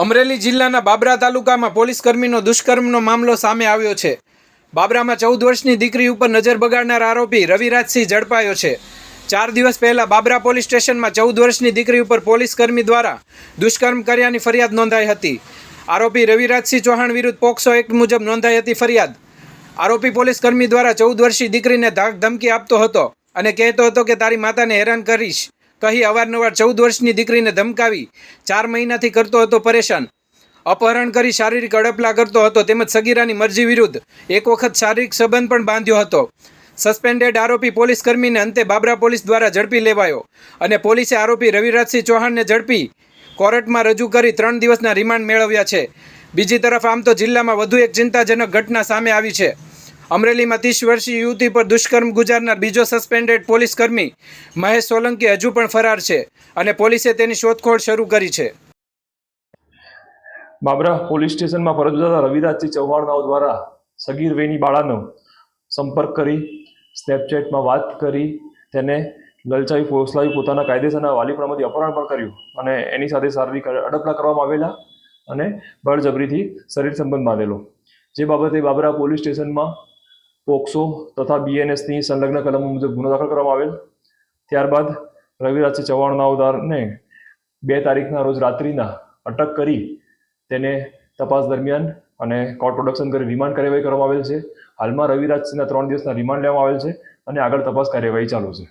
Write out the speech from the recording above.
અમરેલી જિલ્લાના બાબરા તાલુકામાં પોલીસ કર્મીનો દુષ્કર્મનો મામલો સામે આવ્યો છે. બાબરામાં ચૌદ વર્ષની દીકરી ઉપર નજર બગાડનાર આરોપી રવિરાજસિંહ ઝડપાયો છે. ચાર દિવસ પહેલા બાબરા પોલીસ સ્ટેશનમાં ચૌદ વર્ષની દીકરી ઉપર પોલીસ કર્મી દ્વારા દુષ્કર્મ કર્યાની ફરિયાદ નોંધાઈ હતી. આરોપી રવિરાજસિંહ ચૌહાણ વિરુદ્ધ પોક્સો એક્ટ મુજબ નોંધાઈ હતી ફરિયાદ. આરોપી પોલીસ કર્મી દ્વારા ચૌદ વર્ષની દીકરીને ધાક ધમકી આપતો હતો અને કહેતો હતો કે તારી માતાને હેરાન કરીશ. કહી અવારનવાર ચૌદ વર્ષની દીકરીને ધમકાવી, ચાર મહિનાથી કરતો હતો પરેશાન. અપહરણ કરી શારીરિક અડપલા કરતો હતો તેમજ સગીરાની મરજી વિરુદ્ધ એક વખત શારીરિક સંબંધ પણ બાંધ્યો હતો. સસ્પેન્ડેડ આરોપી પોલીસ કર્મીને અંતે બાબરા પોલીસ દ્વારા ઝડપી લેવાયો અને પોલીસે આરોપી રવિરાજસિંહ ચૌહાણને ઝડપી કોર્ટમાં રજૂ કરી ત્રણ દિવસના રિમાન્ડ મેળવ્યા છે. બીજી તરફ આમ તો જિલ્લામાં વધુ એક ચિંતાજનક ઘટના સામે આવી છે. અમરેલીમાં ત્રીસ વર્ષીય યુવતી પર દુષ્કર્મ ગુજારનાર બીજો સસ્પેન્ડેડ પોલીસ કર્મી મહેશ સોલંકી હજુ પણ ફરાર છે અને પોલીસે તેની શોધખોળ શરૂ કરી છે. બાબરા પોલીસ સ્ટેશનમાં ફરજ બજાવતા રવિરાજસિંહ ચૌહાણનાઓ દ્વારા સગીર વેની બાળાનો સંપર્ક કરી, સ્નેપચેટમાં વાત કરી, તેને લલચાવી ફોસલાવી પોતાના કાયદેસરના વાલીપણામાંથી અપહરણ પણ કર્યું અને એની સાથે શારીરિક અડપલા કરવામાં આવેલા અને બળજબરીથી શરીર સંબંધ બાંધેલો. જે બાબતે બાબરા પોલીસ સ્ટેશનમાં પોક્સો તથા બીએનએસની સંલગ્ન કલમો મુજબ ગુનો દાખલ કરવામાં આવેલ. ત્યારબાદ રવિરાજસિંહ અવતારને બે તારીખના રોજ રાત્રિના અટક કરી તેને તપાસ દરમિયાન અને કોર્ટ પ્રોડક્શન કરી રિમાન્ડ કાર્યવાહી કરવામાં આવેલ છે. હાલમાં રવિરાજસિંહના ત્રણ દિવસના રિમાન્ડ લેવામાં આવેલ છે અને આગળ તપાસ કાર્યવાહી ચાલુ છે.